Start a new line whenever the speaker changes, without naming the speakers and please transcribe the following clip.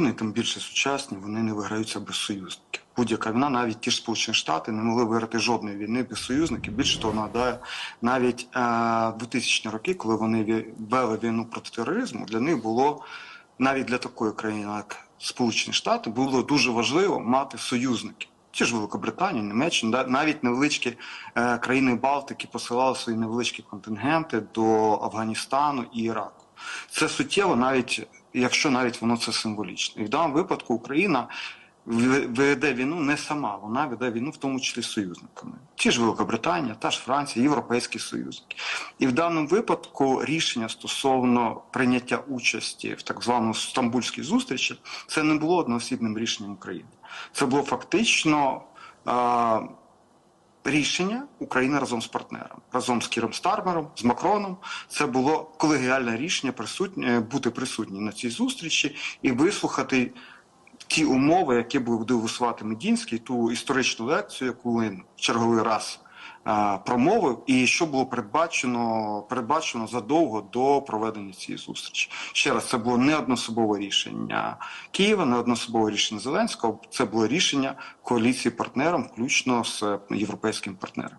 Вони тим більше сучасні, вони не виграються без союзників. Будь-яка війна, навіть ті ж Сполучені Штати не могли виграти жодної війни без союзників. Більше того, нагадаю, навіть е, 2000 роки, коли вони вели війну проти тероризму, для них було навіть для такої країни, як Сполучені Штати, було дуже важливо мати союзників. Ті ж Великобританія, Німеччина, навіть невеличкі е, країни Балтики посилали свої невеличкі контингенти до Афганістану і Іраку. Це суттєво, навіть якщо навіть воно це символічно. І в даному випадку Україна веде війну не сама, вона веде війну в тому числі з союзниками. Ті ж Великобританія, та ж Франція, Європейські союзники. І в даному випадку рішення стосовно прийняття участі в так званому стамбульській зустрічі це не було одноосібним рішенням України. Це було фактично. Рішення України разом з партнером, разом з Кіром Стармером, з Макроном. Це було колегіальне рішення присутнє бути присутні на цій зустрічі і вислухати ті умови, які буде висувати Медінський, ту історичну лекцію, яку він в черговий раз е, промовив, і що було передбачено, передбачено задовго до проведення цієї зустрічі. Ще раз, це було не одноособове рішення Києва, не одноособове рішення Зеленського. Це було рішення коаліції партнером, включно з європейським партнером.